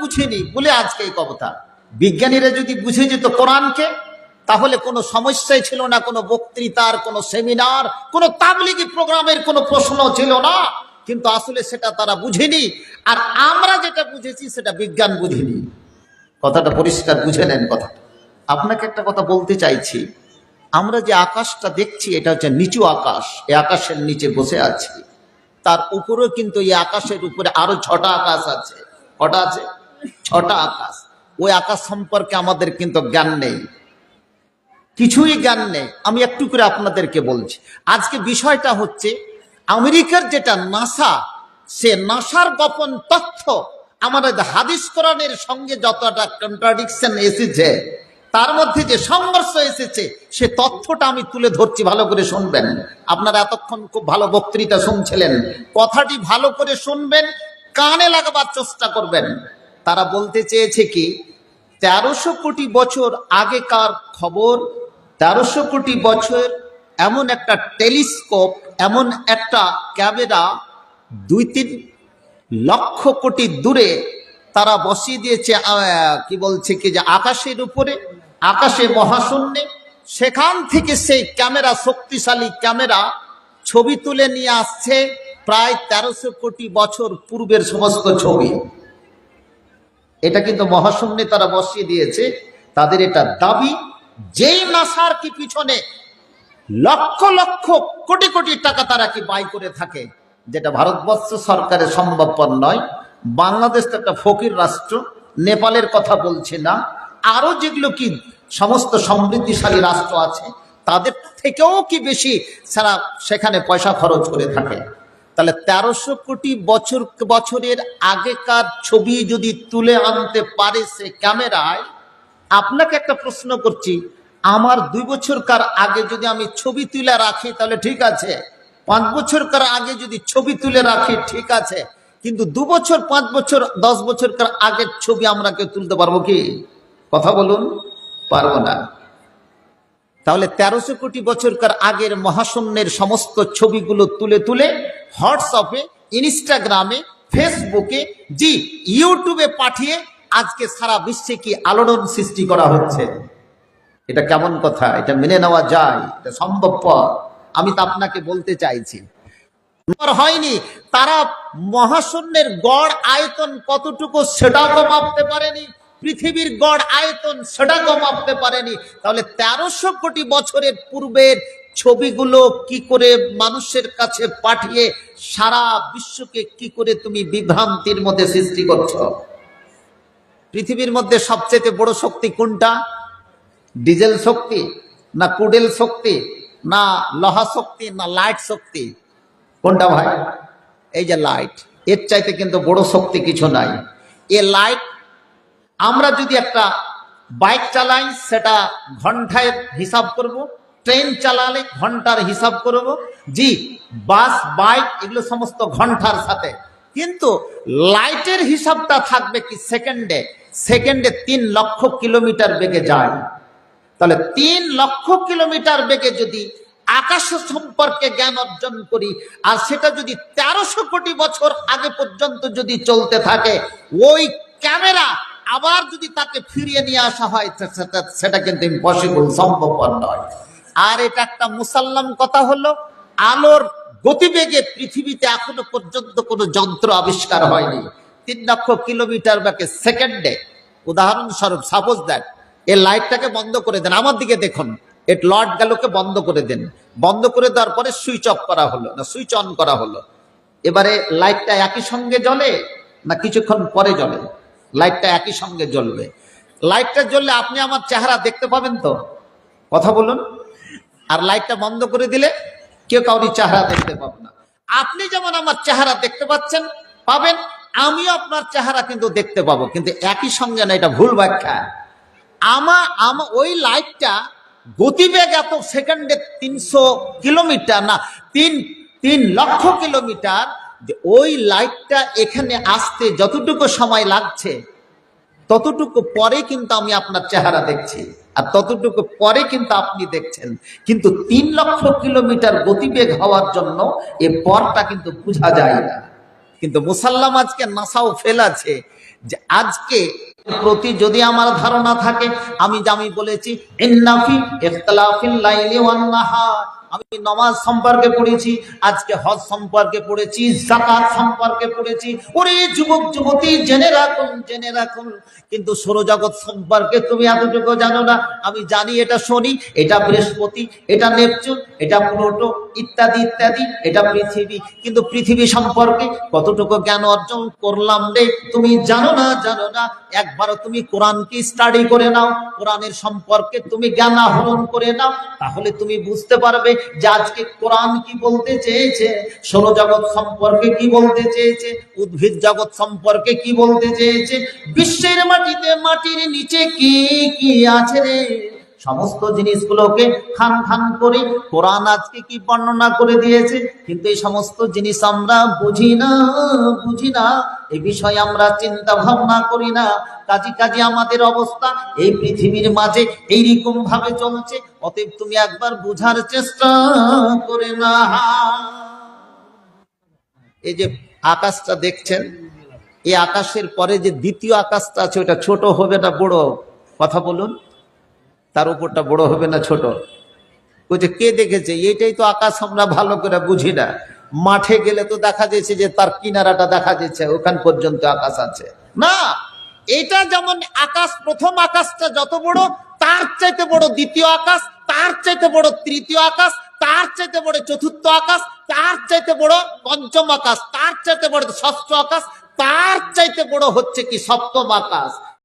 বুঝেনি বলে আজকে এই কথা বিজ্ঞানীরা যদি বুঝে যেত কোরআনকে, তাহলে কোনো সমস্যাই ছিল না, কোনো বক্তৃতার, কোনো সেমিনার, কোনো তাবলিগি প্রোগ্রামের কোনো প্রশ্ন ছিল না। কিন্তু আসলে সেটা তারা বুঝেনি আর আমরা যেটা বুঝেছি সেটা বিজ্ঞান বুঝেনি কথাটা পরিষ্কার বুঝে নেন কথাটা। আপনাকে একটা কথা বলতে চাইছি, আমরা যে আকাশটা দেখছি, এটা হচ্ছে নিচু আকাশ, এই আকাশের নিচে বসে আছি। তার উপরেও কিন্তু এই আকাশের উপরে আরও ছটা আকাশ আছে। কটা আছে? ছটা আকাশ। ওই আকাশ সম্পর্কে আমাদের কিন্তু জ্ঞান নেই। কিছুই জ্ঞান নেই। আমি একটু করে আপনাদেরকে বলছি। আজকে বিষয়টা হচ্ছে, আমেরিকার যেটা নাসা, সে নাসার গোপন তথ্য আমাদের হাদিস কোরআনের সঙ্গে যতটা কন্ট্রাডিকশন এসেছে, তার মধ্যে যে সংঘর্ষ এসেছে, সে তথ্যটা আমি তুলে ধরছি, ভালো করে শুনবেন। আপনারা এতক্ষণ খুব ভালো বক্তৃতা শুনছিলেন। কথাটি ভালো করে শুনবেন, কানে লাগাবার চেষ্টা করবেন। তারা বলতে চেয়েছে কি, তেরোশো কোটি বছর আগেকার খবর, তেরোশো কোটি বছর এমন একটা টেলিস্কোপ, এমন একটা ক্যামেরা, দুই তিন লক্ষ কোটি দূরে তারা বসিয়ে দিয়েছে কি বলছে কি যে আকাশের উপরে, আকাশে মহাশূন্যে। সেখান থেকে সেই ক্যামেরা, শক্তিশালী ক্যামেরা ছবি তুলে নিয়ে আসছে প্রায় তেরোশো কোটি বছর পূর্বের সমস্ত ছবি। এটা কিন্তু মহাশূন্যে তারা বসিয়ে দিয়েছে। তাদের এটা দাবি, যেই নাসার কি পিছনে লক্ষ লক্ষ কোটি কোটি টাকা তারা কি ব্যয় করে থাকে, যেটা ভারতবর্ষ সরকারের সম্ভবপর নয়। বাংলাদেশ তো একটা ফকির রাষ্ট্র, নেপালের কথা বলছে না। আরও যেগুলো কি সমস্ত সমৃদ্ধিশালী রাষ্ট্র আছে, তাদের থেকেও কি বেশি সারা সেখানে পয়সা খরচ করে থাকে? তাহলে তেরোশো কোটি বছর, বছরের আগেকার ছবি যদি তুলে আনতে পারে সে ক্যামেরায়, আপনাকে একটা প্রশ্ন করছি, আমার দুই বছরকার আগে যদি আমি ছবি তুলে রাখি, তাহলে ঠিক আছে। পাঁচ বছরকার আগে যদি ছবি তুলে রাখি, ঠিক আছে। কিন্তু দু বছর, পাঁচ বছর, দশ বছরকার আগের ছবি আমরা কেউ তুলতে পারব কি? কথা বলুন, পারব না। তাহলে তেরোশো কোটি বছরকার আগের মহাশূন্যের সমস্ত ছবিগুলো তুলে তুলে হোয়াটসঅ্যাপে, ইনস্টাগ্রামে, ফেসবুকে, জি, ইউটিউবে পাঠিয়ে আজকে সারা বিশ্বে কি আলোড়ন সৃষ্টি করা হচ্ছে? এটা কেমন কথা? এটা মেনে নেওয়া যায়, এটা সম্ভবপর। আমি তো আপনাকে বলতে চাইছি। হয়নি, তারা মহাশূন্যের গড় আয়তন কতটুকু সেটাও মাপতে পারেনি। পৃথিবীর গড় আয়তন সেটা মাপতে পারেনি। তাহলে তেরোশো কোটি বছরের পূর্বের ছবিগুলো কি করে মানুষের কাছে পাঠিয়ে সারা বিশ্বকে কি করে তুমি বিভ্রান্তির মধ্যে সৃষ্টি করছ? পৃথিবীর মধ্যে সবচেয়ে বড় শক্তি কোনটা? ডিজেল শক্তি, না কুডেল শক্তি, না লোহা শক্তি, না লাইট শক্তি? কোনটা ভাই? এই যে লাইট, এর চাইতে কিন্তু বড় শক্তি কিছু নাই। এ লাইট আমরা যদি একটা বাইক চালাই, সেটা ঘন্টায় হিসাব করব, ট্রেন চালালে ঘণ্টার হিসাব করব। জি, বাস, বাইক, এগুলো সমস্ত ঘণ্টার সাথে। কিন্তু লাইটের হিসাবটা থাকবে কি সেকেন্ডে? সেকেন্ডে তিন লক্ষ কিলোমিটার বেগে যায়। তাহলে তিন লক্ষ কিলোমিটার বেগে যদি আকাশ সম্পর্কে জ্ঞান অর্জন করি, আর সেটা যদি তেরোশো কোটি বছর আগে পর্যন্ত যদি চলতে থাকে, ওই ক্যামেরা আবার যদি তাকে ফিরিয়ে নিয়ে আসা হয় সেটা কিন্তু ইম্পসিবল সম্ভবপর নয়। আর এটা একটা মুসাল্লাম কথা হলো, আলোর গতিবেগে পৃথিবীতে এখনও পর্যন্ত কোনো যন্ত্র আবিষ্কার হয়নি। তিন লক্ষ কিলোমিটার ব্যাকে সেকেন্ডে। উদাহরণস্বরূপ সাপোজ দ্যাট এই লাইটটাকে বন্ধ করে দেন, আমার দিকে দেখুন, এর লট গেলোকে বন্ধ করে দেন। বন্ধ করে দেওয়ার পরে সুইচ অফ করা হলো, না, সুইচ অন করা হলো। এবারে লাইটটা একই সঙ্গে জ্বলে, না কিছুক্ষণ পরে জ্বলে? লাইটটা একই সঙ্গে জ্বলবে। লাইটটা জ্বললে আপনি আমার চেহারা দেখতে পাবেন তো? কথা বলুন। আর লাইটটা বন্ধ করে দিলে কেউ কাউরি চেহারা দেখতে পাবে না। আপনি যেমন আমার চেহারা দেখতে পাচ্ছেন, পাবেন, আমিও আপনার চেহারা কিন্তু দেখতে পাবো। কিন্তু একই সঙ্গে না, এটা ভুল ব্যাখ্যা। আমা আমা, ওই লাইটটা গতিবেগ এত সেকেন্ডে তিনশো কিলোমিটার না, তিন তিন লক্ষ কিলোমিটার যে ওই লাইটটা এখানে আসতে যতটুকু সময় লাগছে, ততটুকু পরে কিন্তু আমি আপনার চেহারা দেখছি। আর ততটুকু পরে কিন্তু আপনি দেখছেন। কিন্তু তিন লক্ষ কিলোমিটার গতিবেগ হওয়ার জন্য এ পরটা কিন্তু বোঝা যায় না। কিন্তু মুসাল্লাম আজকে নাসাও ফেল আছে যে আজকে প্রতি যদি আমার ধারণা থাকে, আমি আমি বলেছি, ইন্নাফি ইখতিলাফিল লাইলি আমি নমাজ সম্পর্কে পড়েছি, আজকে হজ সম্পর্কে পড়েছি জাকাত সম্পর্কে পড়েছি। ওরে যুবক, যুবতী, জেনে রাখুন জেনে রাখুন। কিন্তু সৌরজগৎ সম্পর্কে তুমি এতটুকু জানো না। আমি জানি এটা শনি, এটা বৃহস্পতি, এটা নেপচুন, এটা প্লুটো, ইত্যাদি ইত্যাদি, এটা পৃথিবী। কিন্তু পৃথিবী সম্পর্কে কতটুকু জ্ঞান অর্জন করলাম রে, তুমি জানো না জানো না। একবারও তুমি কোরআনকে স্টাডি করে নাও, কোরআনের সম্পর্কে তুমি জ্ঞান আহরণ করে নাও, তাহলে তুমি বুঝতে পারবে আজকে কোরআন কি বলতে চেয়েছে সৌরজগৎ সম্পর্কে কি বলতে চেয়েছে, উদ্ভিদ জগৎ সম্পর্কে কি বলতে চেয়েছে, বিশ্বের মাটিতে মাটির নিচে কি কি আছে রে? সমস্ত জিনিসগুলোকে খান খান করে কোরআন আজকে কি বর্ণনা করে দিয়েছে, কিন্তু এই সমস্ত জিনিস আমরা বুঝি না বুঝি না। এই বিষয়ে আমরা চিন্তা ভাবনা করি না। কাজী কাজী আমাদের অবস্থা এই পৃথিবীর মাঝে এইরকম ভাবে চলছে, অতএব তুমি একবার বুঝার চেষ্টা করে না। এই যে আকাশটা দেখছেন, এই আকাশের পরে যে দ্বিতীয় আকাশটা আছে, ওটা ছোট হবে না বড়? কথা বলুন। তার উপরটা বড় হবে না ছোট? বলছে কে দেখেছে? এটাই তো আকাশ, আমরা ভালো করে বুঝি না। মাঠে গেলে তো দেখা যাচ্ছে যে তার কিনারাটা দেখা যাচ্ছে, ওখান পর্যন্ত আকাশ আছে। না, এটা যেমন আকাশ, প্রথম আকাশটা যত বড়, তার চাইতে বড় দ্বিতীয় আকাশ, তার চাইতে বড় তৃতীয় আকাশ, তার চাইতে বড় চতুর্থ আকাশ, তার চাইতে বড় পঞ্চম আকাশ, তার চাইতে বড় ষষ্ঠ আকাশ, তার চাইতে বড় হচ্ছে কি সপ্তম আকাশ।